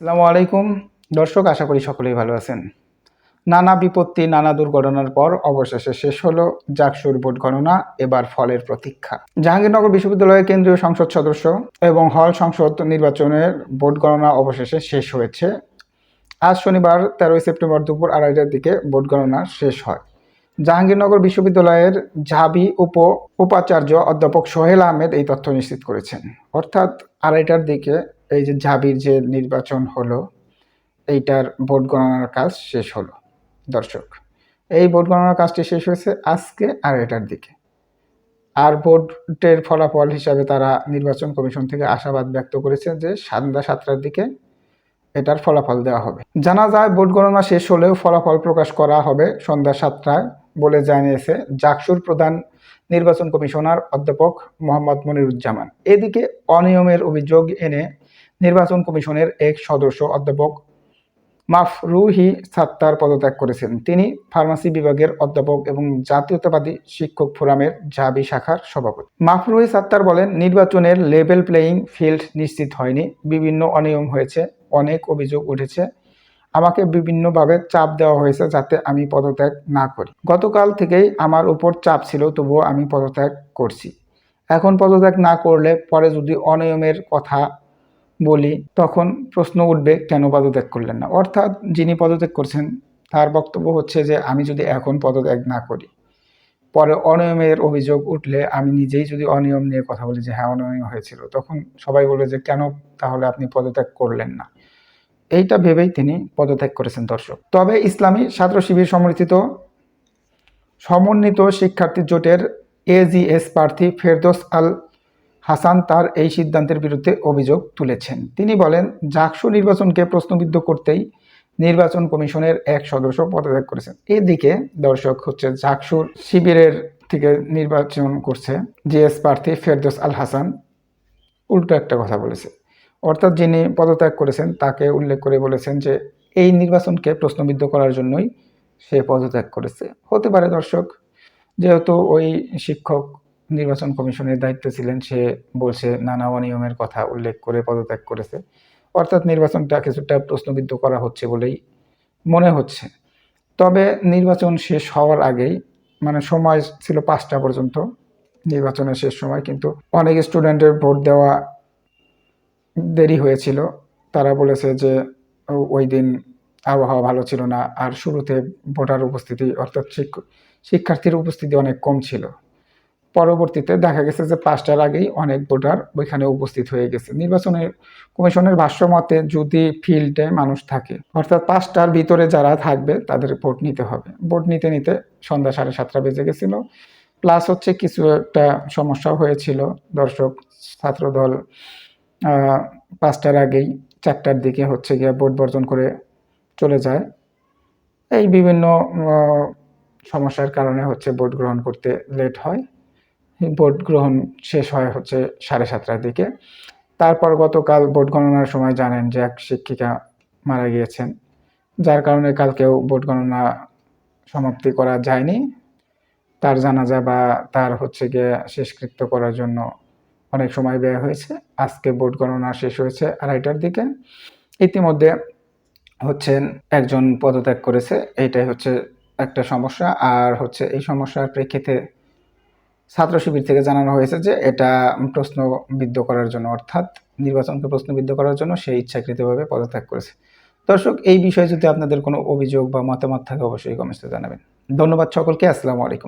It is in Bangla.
আসসালামু আলাইকুম। দর্শক, আশা করি সকলেই ভালো আছেন। নানা বিপত্তি, নানা দুর্ঘটনার পর অবশেষে শেষ হলো জাকসুর ভোট গণনা, এবার ফলের প্রতীক্ষা। জাহাঙ্গীরনগর বিশ্ববিদ্যালয়ের কেন্দ্রীয় সংসদ সদস্য এবং হল সংসদ নির্বাচনের ভোট গণনা অবশেষে শেষ হয়েছে। আজ শনিবার, তেরোই সেপ্টেম্বর দুপুর আড়াইটার দিকে ভোট গণনা শেষ হয়। জাহাঙ্গীরনগর বিশ্ববিদ্যালয়ের ঝাবি উপ উপাচার্য অধ্যাপক সোহেল আহমেদ এই তথ্য নিশ্চিত করেছেন। অর্থাৎ আড়াইটার দিকে এই যে ঝাবির যে নির্বাচন হলো, এইটার ভোট গণনার কাজ শেষ হলো, দর্শক। এই ভোট গণনার কাজটি শেষ হয়েছে আজকে আর এটার দিকে। আর ভোটের ফলাফল হিসাবে তারা নির্বাচন কমিশন থেকে আশাবাদ ব্যক্ত করেছে যে সন্ধ্যা সাতটার দিকে এটার ফলাফল দেওয়া হবে। জানা যায় ভোট গণনা শেষ হলেও ফলাফল প্রকাশ করা হবে সন্ধ্যা সাতটায় বলে জানিয়েছে জাকসুর প্রধান নির্বাচন কমিশনার অধ্যাপক মোহাম্মদ মনিরুজ্জামান। এদিকে অনিয়মের অভিযোগ এনে নির্বাচন কমিশনের এক সদস্য অধ্যাপক মাফরুহি সাত্তার পদত্যাগ করেছেন। তিনি ফার্মাসি বিভাগের অধ্যাপক এবং জাতীয়তাবাদী শিক্ষক ফোরামের জাবি শাখার সভাপতি। মাফরুহি সাত্তার বলেন, নির্বাচনের লেভেল প্লেয়িং ফিল্ড নিশ্চিত হয়নি। বিভিন্ন অনিয়ম হয়েছে, অনেক অভিযোগ উঠেছে। আমাকে বিভিন্নভাবে চাপ দেওয়া হয়েছে যাতে আমি পদত্যাগ না করি। গতকাল থেকেই আমার উপর চাপ ছিল, তবুও আমি পদত্যাগ করছি। এখন পদত্যাগ না করলে পরে যদি অনিয়মের কথা বলি, তখন প্রশ্ন উঠবে, কেন পদত্যাগ করলেন না? অর্থাৎ যিনি পদত্যাগ করছেন, তার বক্তব্য হচ্ছে যে, আমি যদি এখন পদত্যাগ না করি, পরে অনিয়মের অভিযোগ উঠলে আমি নিজেই যদি অনিয়ম নিয়ে কথা বলি যে হ্যাঁ অনিয়ম হয়েছিল, তখন সবাই বলবে যে, কেন তাহলে আপনি পদত্যাগ করলেন না? এইটা ভেবেই তিনি পদত্যাগ করেছেন দর্শক। তবে ইসলামী ছাত্র শিবির সমর্থিত সমন্বিত শিক্ষার্থী জোটের এজিএস প্রার্থী ফেরদোস আল হাসান তার এই সিদ্ধান্তের বিরুদ্ধে অভিযোগ তুলেছেন। তিনি বলেন জাকসু নির্বাচনকে প্রশ্নবিদ্ধ করতেই নির্বাচন কমিশনের এক সদস্য পদত্যাগ করেছেন। এদিকে দর্শক হচ্ছে জাকসুর শিবিরের থেকে নির্বাচন করছে জিএস প্রার্থী ফেরদোস আল হাসান। উল্টো একটা কথা বলেছে। অর্থাৎ যিনি পদত্যাগ করেছেন, তাকে উল্লেখ করে বলেছেন যে, এই নির্বাচনকে প্রশ্নবিদ্ধ করার জন্যই সে পদত্যাগ করেছে। হতে পারে দর্শক, যেহেতু ওই শিক্ষক নির্বাচন কমিশনের দায়িত্বে ছিলেন, সে বলছে, নানা অনিয়মের কথা উল্লেখ করে পদত্যাগ করেছে। অর্থাৎ নির্বাচনটা কিছুটা প্রশ্নবিদ্ধ করা হচ্ছে বলেই মনে হচ্ছে। তবে নির্বাচন শেষ হওয়ার আগেই মানে সময় ছিল পাঁচটা পর্যন্ত, নির্বাচনের শেষ সময়, কিন্তু অনেক স্টুডেন্টের ভোট দেওয়া দেরি হয়েছিল। তারা বলেছে যে, ওই দিন আবহাওয়া ভালো ছিল না। আর শুরুতে ভোটার উপস্থিতি, অর্থাৎ শিক্ষ- শিক্ষার্থীর উপস্থিতি অনেক কম ছিল। পরবর্তীতে দেখা গেছে যে পাঁচটার আগেই অনেক ভোটার ওইখানে উপস্থিত হয়ে গেছে। নির্বাচনের কমিশনের ভাষ্য মতে যদি ফিল্ডে মানুষ থাকে, অর্থাৎ পাঁচটার ভিতরে যারা থাকবে তাদের ভোট নিতে হবে। ভোট নিতে নিতে সন্ধ্যা সাড়ে সাতটা বেজে গেছিল। প্লাস হচ্ছে কিছু একটা সমস্যা হয়েছিল। দর্শক, ছাত্রদল পাঁচটার আগেই চারটার দিকে হচ্ছে গিয়ে ভোট বর্জন করে চলে যায়। এই বিভিন্ন সমস্যার কারণে হচ্ছে ভোট গ্রহণ করতে লেট হয়। ভোট গ্রহণ শেষ হয় হচ্ছে সাড়ে সাতটার দিকে। তারপর গতকাল ভোট গণনার সময় জানেন যে এক শিক্ষিকা মারা গিয়েছেন। যার কারণে কালকেও ভোট গণনা সমাপ্তি করা যায়নি। তার জানাজা বা তার হচ্ছে গিয়ে শেষকৃত্য করার জন্য অনেক সময় ব্যয় হয়েছে। আজকে ভোট গণনা শেষ হয়েছে আড়াইটার দিকে। ইতিমধ্যে হচ্ছেন একজন পদত্যাগ করেছে। এইটাই হচ্ছে একটা সমস্যা। আর হচ্ছে এই সমস্যার প্রেক্ষিতে ছাত্র শিবির থেকে জানানো হয়েছে যে এটা প্রশ্নবিদ্ধ করার জন্য, অর্থাৎ নির্বাচনকে প্রশ্নবিদ্ধ করার জন্য সে ইচ্ছাকৃতভাবে পদত্যাগ করেছে। দর্শক, এই বিষয়ে যদি আপনাদের কোনো অভিযোগ বা মতামত থাকে অবশ্যই কমেন্টে জানাবেন। ধন্যবাদ সকলকে, আসসালামু আলাইকুম।